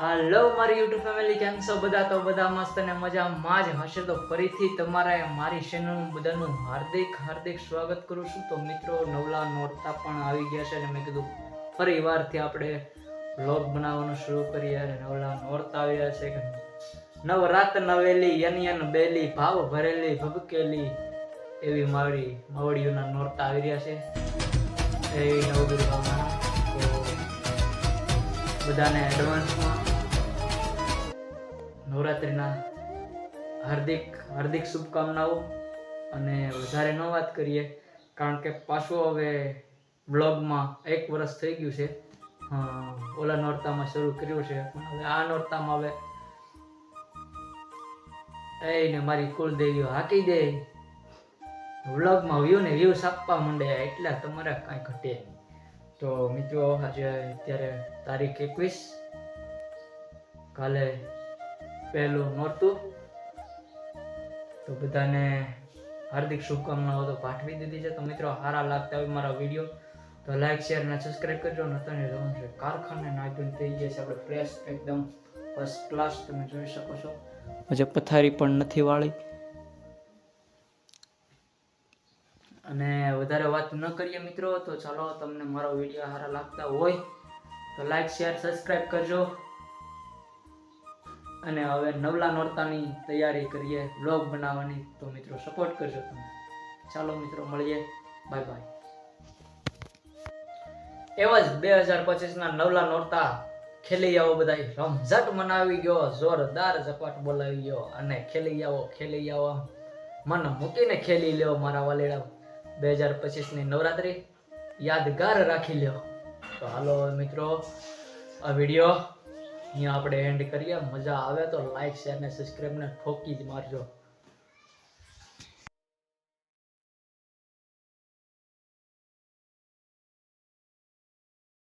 હાલો મારી YouTube family, કેમ છો બધા? તો બધા મસ્ત અને મજામાં જ હશે. તો ફરીથી તમારે મારી ચેનલનું બધાનું હાર્દિક હાર્દિક સ્વાગત કરું છું. તો મિત્રો, નવલા નોરતા પણ આવી ગયા છે અને મેં કીધું ફરી વારથી આપણે વ્લોગ બનાવવાનું શરૂ કરીએ અને નવલા નોરતા આવ્યા છે. કે નવરાત નવેલી યન યન બેલી, ભાવ ભરેલી ભબકેલી એવી મારી માવડીઓના નોરતા આવી રહ્યા છે. એ નવગુરુ બધાને એડવાન્સમાં નવરાત્રિના હાર્દિક હાર્દિક શુભકામનાઓ. અને વધારે ન વાત કરીએ, કારણ કે પાછું હવે બ્લોગમાં એક વર્ષ થઈ ગયું છે. ઓલા નોરતામાં શરૂ કર્યું છે. પણ હવે આ નોરતામાં હવે એને મારી કુળદેવીઓ હાકી દે. વ્લોગમાં વ્યૂ ને વ્યૂ આપવા માંડે, એટલે તમારે કાંઈ ઘટે નહીં. તો મિત્રો, આજે અત્યારે તારીખ એકવીસ. કાલે પહેલું નોરતું. તો બધાને હાર્દિક શુભકામનાઓ તો પાઠવી દીધી છે. તો મિત્રો, સારા લાગતા હોય મારા વીડિયો, તો લાઈક શેર અને સબસ્ક્રાઈબ કરજો. નતરની રમણ છે કારખાને નાખ્યું થઈ ગયા છે. આપણે ફ્રેશ એકદમ ફર્સ્ટ ક્લાસ તમે જોઈ શકો છો. હજે પથારી પણ નથી વાળી. અને વધારે વાત ન કરીએ મિત્રો, તો ચાલો તમને મારો વીડિયો સારા લાગતા હોય, તો લાઈક શેર સબસ્ક્રાઈબ કરજો. અને હવે નવલા નોરતાની તૈયારી કરીએ બ્લોગ બનાવવાની, તો મિત્રો સપોર્ટ કરજો તમે. ચાલો મિત્રો મળીએ. બાય બાય એવા જ બે હજાર પચીસના નવલા નોરતા ખેલી આવો બધા રમઝટ મનાવી ગયો, જોરદાર ઝપાટ બોલાવી ગયો. અને ખેલી આવો ખેલી આવો મન મૂકીને ખેલી લેવો મારા વાલેડા. બે હજાર પચીસની નવરાત્રિ યાદગાર રાખી લ્યો. તો હાલો મિત્રો, આ વીડિયો અહીંયા આપણે એન્ડ કરીએ. મજા આવે તો લાઈક શેર ને સબસ્ક્રાઈબ ને ઠોકી જ મારજો.